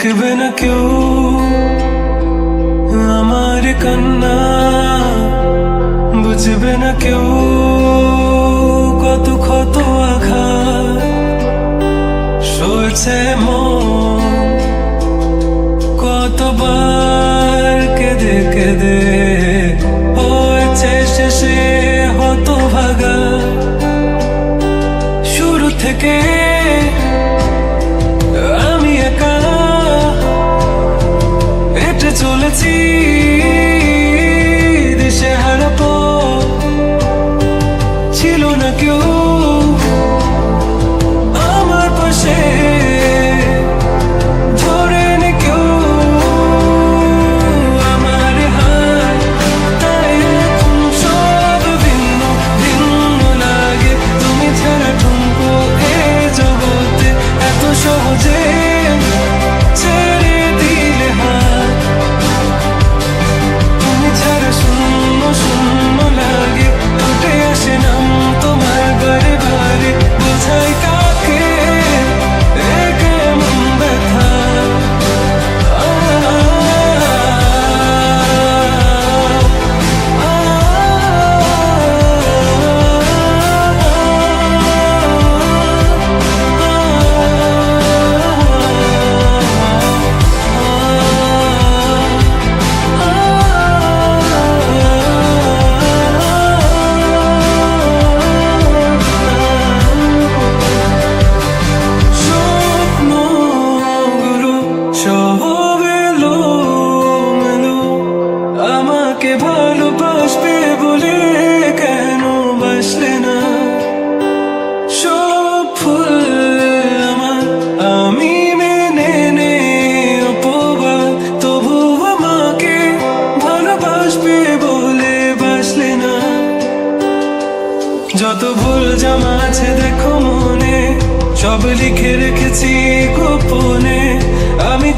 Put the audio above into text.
দেখবে না কেউ আমার কান্না বুঝবে না কেউ কত ক্ষত আঘাত সরছে মন কতবার কেঁদে কেঁদে হয়েছে শেষে শুরু থেকে guilty যত ভুল জামা আছে দেখো মনে সব লিখে রেখেছি গোপনে। আমি